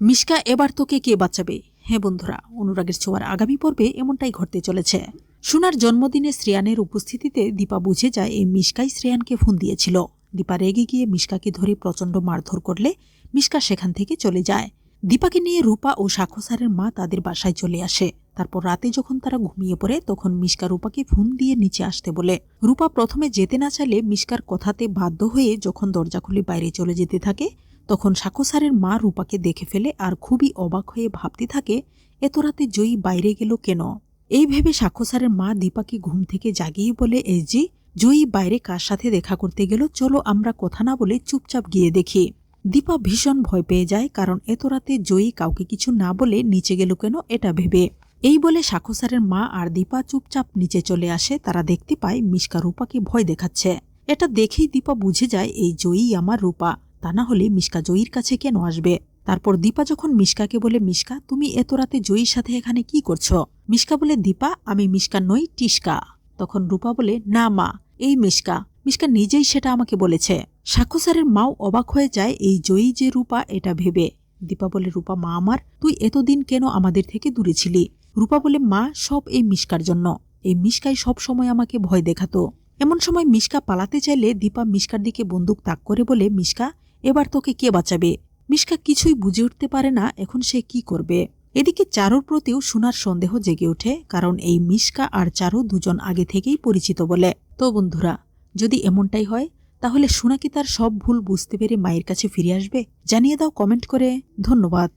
মিশকা, এবার তোকে কে বাঁচাবে? হ্যাঁ বন্ধুরা, অনুরাগের ছোঁয়ার আগামী পর্বে এমনটাই ঘটতে চলেছে। সোনার জন্মদিনে শ্রেয়ানের উপস্থিতিতে দীপা বুঝে যায়, এই মিশকাই শ্রেয়ানকে ফোন দিয়েছিল। দীপা রেগে গিয়ে মিশকাকে ধরে প্রচণ্ড মারধর করলে মিশকা সেখান থেকে চলে যায়। দীপাকে নিয়ে রূপা ও সাক্ষসারের মা তাদের বাসায় চলে আসে। তারপর রাতে যখন তারা ঘুমিয়ে পড়ে, তখন মিশকা রূপাকে ফোন দিয়ে নিচে আসতে বলে। রূপা প্রথমে যেতে না চাইলে মিশকার কথাতে বাধ্য হয়ে যখন দরজা খুলে বাইরে চলে যেতে থাকে তখন সাক্ষসারের মা রূপাকে দেখে ফেলে আর খুবই অবাক হয়ে ভাবতে থাকে এত রাতে জয়ী বাইরে গেল কেন? এই ভেবে সাক্ষসারের মা দীপাকে ঘুম থেকে জাগিয়ে বলে যে জয়ী বাইরে কার সাথে দেখা করতে গেল? চলো আমরা কথা না বলে চুপচাপ গিয়ে দেখি। দীপা ভীষণ ভয় পেয়ে যায়, কারণ এত রাতে জয়ী কাউকে কিছু না বলে নিচে গেল কেন? এটা ভেবে। এই বলে সাক্ষসারের মা আর দীপা চুপচাপ নিচে চলে আসে। তারা দেখতে পায় মিশকা রূপাকে ভয় দেখাচ্ছে। এটা দেখেই দীপা বুঝে যায়, এই জয়ী আমার রূপা। তা না হলে মিশকা জয়ীর কাছে কেন আসবে? তারপর দীপা যখন মিশকাকে বলে, মিশকা, তুমি এত রাতে জয়ীর সাথে এখানে কি করছ? মিশকা বলে, দীপা, আমি মিশকা নই টিসকা তখন রূপা বলে, না মা, এই মিশকা। মিশকা নিজেই সেটা আমাকে বলেছে। সাক্ষসারের মাও অবাক হয়ে যায় এই জয়ী যে রূপা, এটা ভেবে। দীপা বলে, রূপা, মা আমার, তুই এতদিন কেন আমাদের থেকে দূরে ছিলি? রূপা বলে, মা, সব এই মিশকার জন্য। এই মিশকাই সব সময় আমাকে ভয় দেখাতো। এমন সময় মিশকা পালাতে চাইলে দীপা মিশকার দিকে বন্দুক তাক করে বলে, মিশকা এবার তোকে কে বাঁচাবে? মিশকা কিছুই বুঝে উঠতে পারে না এখন সে কি করবে। এদিকে চারুর প্রতিও সোনার সন্দেহ জেগে ওঠে, কারণ এই মিশকা আর চারু দুজন আগে থেকেই পরিচিত বলে। তো বন্ধুরা, যদি এমনটাই হয়, তাহলে সোনা কি তার সব ভুল বুঝতে পেরে মায়ের কাছে ফিরে আসবে? জানিয়ে দাও কমেন্ট করে। ধন্যবাদ।